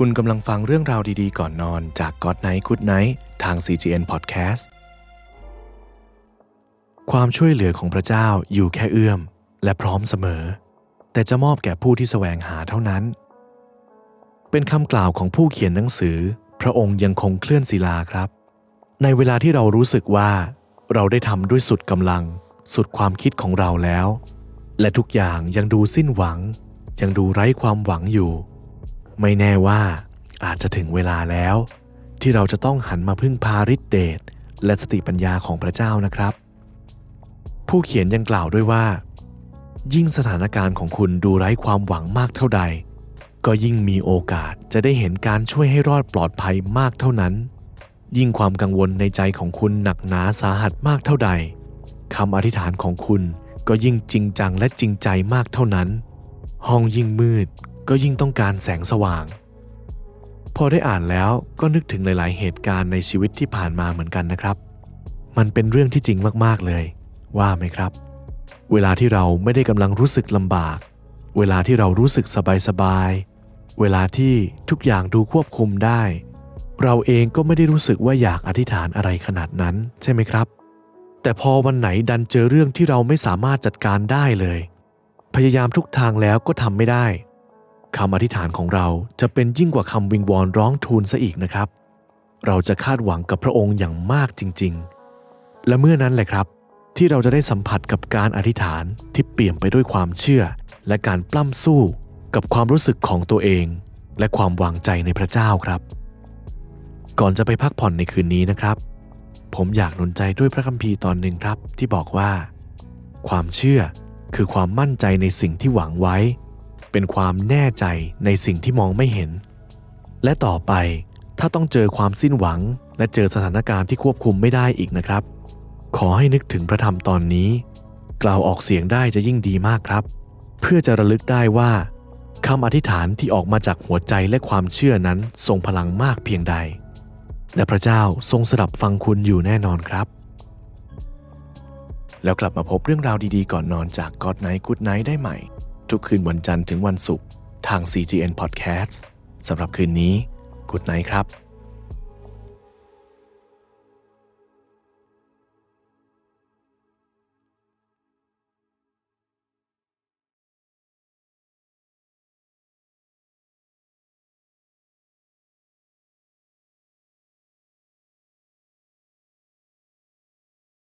คุณกำลังฟังเรื่องราวดีๆ ก่อนนอนจาก God Night Good Night ทาง CGN Podcast ความช่วยเหลือของพระเจ้าอยู่แค่เอื้อม และพร้อมเสมอ แต่จะมอบแก่ผู้ที่แสวงหาเท่านั้น เป็นคำกล่าวของผู้เขียนหนังสือ พระองค์ยังคงเคลื่อนศิลาครับ ในเวลาที่เรารู้สึกว่า เราได้ทำด้วยสุดกำลัง สุดความคิดของเราแล้ว และทุกอย่างยังดูสิ้นหวัง ยังดูไร้ความหวังอยู่ ไม่แน่ว่าอาจจะถึงเวลาแล้ว ที่เราจะต้องหันมาพึ่งพาฤทธิเดชและสติปัญญาของพระเจ้านะครับ ผู้เขียนยังกล่าวด้วยว่า ยิ่งสถานการณ์ของคุณดูไร้ความหวังมากเท่าใด ก็ยิ่งมีโอกาสจะได้เห็นการช่วยให้รอดปลอดภัยมากเท่านั้น ยิ่งความกังวลในใจของคุณหนักหนาสาหัสมากเท่าใดคำอธิษฐานของคุณก็ยิ่งจริงจังและจริงใจมากเท่านั้น ห้องยิ่งมืด ก็ยิ่งต้องการแสงสว่าง พอได้อ่านแล้วก็นึกถึงหลาย ๆ เหตุการณ์ในชีวิตที่ผ่านมาเหมือนกันนะครับ มันเป็นเรื่องที่จริงมาก ๆ เลย ว่าไหมครับ เวลาที่เราไม่ได้กำลังรู้สึกลำบาก เวลาที่เรารู้สึกสบาย ๆ เวลาที่ทุกอย่างดูควบคุมได้ เราเองก็ไม่ได้รู้สึกว่าอยากอธิษฐานอะไรขนาดนั้น ใช่ไหมครับ แต่พอวันไหนดันเจอเรื่องที่เราไม่สามารถจัดการได้เลย พยายามทุกทางแล้วก็ทำไม่ได้ คำอธิษฐานของเราจะเป็นยิ่งกว่าคำวิงวอนร้องทูลซะอีกนะครับ เราจะคาดหวังกับพระองค์อย่างมากจริง ๆ และเมื่อนั้นแหละครับ ที่เราจะได้สัมผัสกับการอธิษฐานที่เปี่ยมไปด้วยความเชื่อ และการปล้ำสู้กับความรู้สึกของตัวเอง และความวางใจในพระเจ้าครับ ก่อนจะไปพักผ่อนในคืนนี้นะครับ ผมอยากหนุนใจด้วยพระคัมภีร์ตอนหนึ่งครับ ที่บอกว่า ความเชื่อคือความมั่นใจในสิ่งที่หวังไว้ เป็นความแน่ใจในสิ่งที่มองไม่เห็น และต่อไปถ้าต้องเจอความสิ้นหวัง และเจอสถานการณ์ที่ควบคุมไม่ได้อีกนะครับ ขอให้นึกถึงพระธรรมตอนนี้ กล่าวออกเสียงได้จะยิ่งดีมากครับ เพื่อจะระลึกได้ว่าคำอธิษฐานที่ออกมาจากหัวใจและความเชื่อนั้นทรงพลังมากเพียงใด และพระเจ้าทรงสดับฟังคุณอยู่แน่นอนครับ แล้วกลับมาพบเรื่องราวดีๆ ก่อนนอนจาก God Night Good Night ได้ใหม่ ทุกคืนวันจันทร์ถึงวันศุกร์ทาง CGN Podcast สำหรับคืนนี้ Good Night ครับ